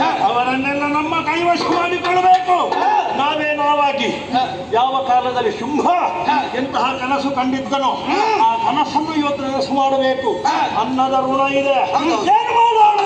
ಅವರನ್ನೆಲ್ಲ ನಮ್ಮ ಕೈವಶ ಮಾಡಿಕೊಳ್ಳಬೇಕು. ನಾವೇ ನಾವಾಗಿ. ಯಾವ ಕಾಲದಲ್ಲಿ ಶುಂಭ ಎಂತಹ ಕನಸು ಕಂಡಿದ್ದನೋ ಆ ಕನಸನ್ನು ಇವತ್ತು ನನಸು ಮಾಡಬೇಕು. ಅನ್ನದ ಋಣ ಇದೆ. ಏನು ಮಾಡೋಣ?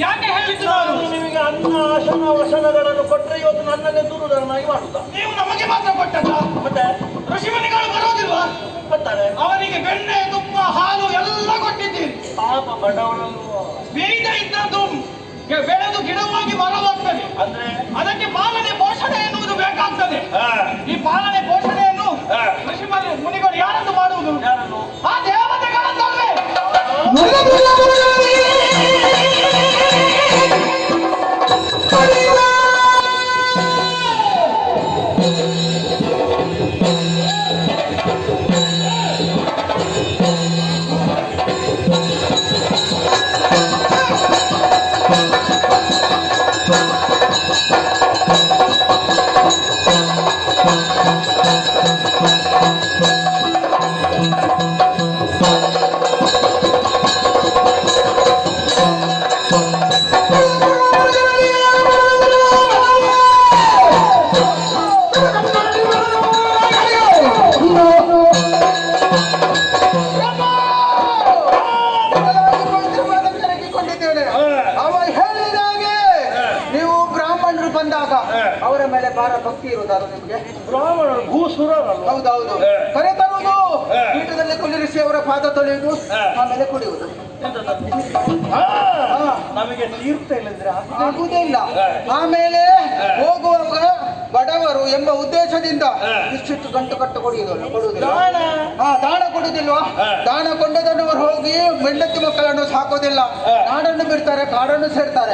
ಯಾಕೆ ಹೇಳಿದ್ದು ನಾನು ನಿಮಗೆ ಅನ್ನ ಆಸನ ವಸನಗಳನ್ನು ಕೊಟ್ಟರೆ ಇವತ್ತು ನನ್ನನ್ನೇ ದೂರುದರನ್ನಾಗಿ ಮಾಡುದ ನೀವು ನಮಗೆ ಮಾತ್ರ ಕೊಟ್ಟದ ಮತ್ತೆ ಋಷಿಮುನಿಗಳು ಬರೋದಿಲ್ವಾ ಬರ್ತಾರೆ ಅವನಿಗೆ ಬೆಣ್ಣೆ ತುಪ್ಪ ಹಾಲು ಎಲ್ಲ ಕೊಟ್ಟಿದ್ದೀರಿ ಪಾಪ ಬಡವರಲ್ವ? ಬೀಜ ಇದ್ದದ್ದು ಬೆಳೆದು ಗಿಡವಾಗಿ ಮರವಾಗ್ತದೆ. ಅಂದ್ರೆ ಬಂದಾಗ ಅವರ ಮೇಲೆ ಭಾರ ಭಕ್ತಿ ಇರುವುದಾದ್ರು ನಿಮ್ಗೆ? ಬ್ರಾಹ್ಮಣರು ಭೂಸುರ ಹೌದೌದು. ಕರೆ ತರುವುದು. ಪೀಠದಲ್ಲಿ ಕುಳ್ಳಿರಿಸಿ ಅವರ ಪಾದ ತೊಳೆಯುವುದು ಆಮೇಲೆ ಕುಡಿಯುವುದು. ನಮಗೆ ತೀರ್ಥ ಇಲ್ಲದ್ರೆ ಆಗುವುದೇ ಇಲ್ಲ. ಆಮೇಲೆ ಹೋಗುವಾಗ ಬಡವರು ಎಂಬ ಉದ್ದೇಶದಿಂದ ಇಷ್ಟಿಷ್ಟು ಗಂಟು ಕಟ್ಟು ಕೊಡುವುದಿಲ್ಲ ಕೊಡುವುದಿಲ್ಲ. ದಾನ. ಹಾ ದಾಣ ಕೊಡುವುದಿಲ್ವಾ? ದಾಣ ಕೊಂಡದನ್ನು ಅವರು ಹೋಗಿ ಮೆಂಡತಿ ಮಕ್ಕಳನ್ನು ಸಾಕೋದಿಲ್ಲ. ನಾಡನ್ನು ಬಿಡ್ತಾರೆ ಕಾಡನ್ನು ಸೇರ್ತಾರೆ.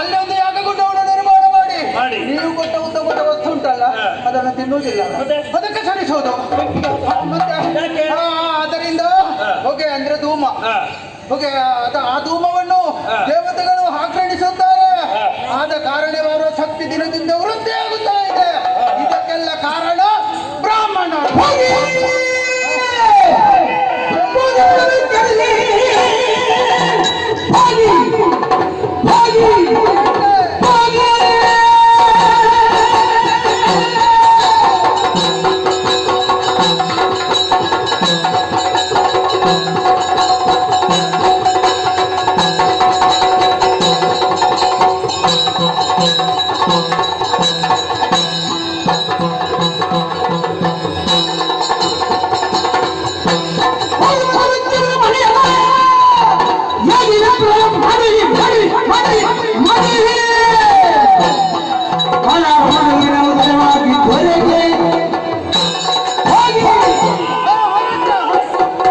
ಅಲ್ಲಿ ಮಾಡಿ. ನೀವು ಕೊಟ್ಟ ಉತ್ತಮದ ವಸ್ತು ಉಂಟಲ್ಲ ಅದನ್ನು ತಿನ್ನುವುದಿಲ್ಲ. ಅದಕ್ಕೆ ಸರಿಸೋದು ಮತ್ತೆ? ಅದರಿಂದ? ಹೊಗೆ ಅಂದ್ರೆ ಧೂಮ. ಓಕೆ ಹೊಗೆ ಆ ಧೂಮವನ್ನು ದೇವತೆಗಳು ಆಕ್ರಮಿಸುತ್ತಾರೆ. ಆದ ಕಾರಣ ಅವರ ಶಕ್ತಿ ದಿನದಿಂದ ವೃದ್ಧಿಯಾಗುತ್ತಾ ಇದೆ. ಇದಕ್ಕೆಲ್ಲ ಕಾರಣ ಬ್ರಾಹ್ಮಣ. Давай,